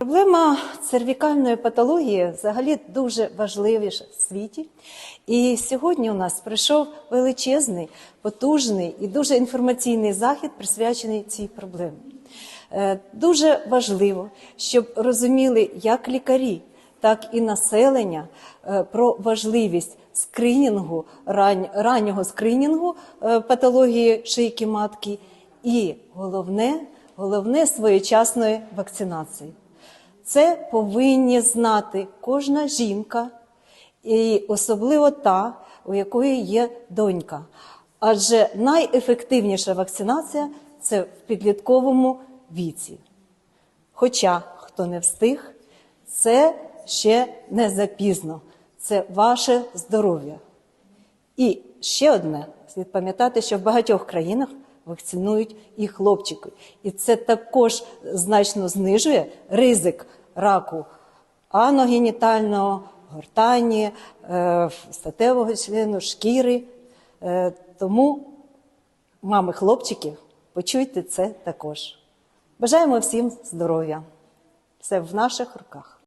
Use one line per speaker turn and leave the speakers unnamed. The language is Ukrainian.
Проблема цервікальної патології взагалі дуже важлива в світі. І сьогодні у нас прийшов величезний, потужний і дуже інформаційний захід, присвячений цій проблемі. Е, Дуже важливо, щоб розуміли як лікарі, так і населення е, про важливість скринінгу, раннього скринінгу е, патології шийки матки і головне, головне своєчасної вакцинації. Це повинні знати кожна жінка, і особливо та, у якої є донька. Адже найефективніша вакцинація це в підлітковому віці. Хоча, хто не встиг, це ще не запізно, це ваше здоров'я. І ще одне, слід пам'ятати, що в багатьох країнах вакцинують і хлопчики. І це також значно знижує ризик раку аногенітального, гортані, е, статевого члену, шкіри. Е, Тому, мами хлопчики, почуйте це також. Бажаємо всім здоров'я. Все в наших руках.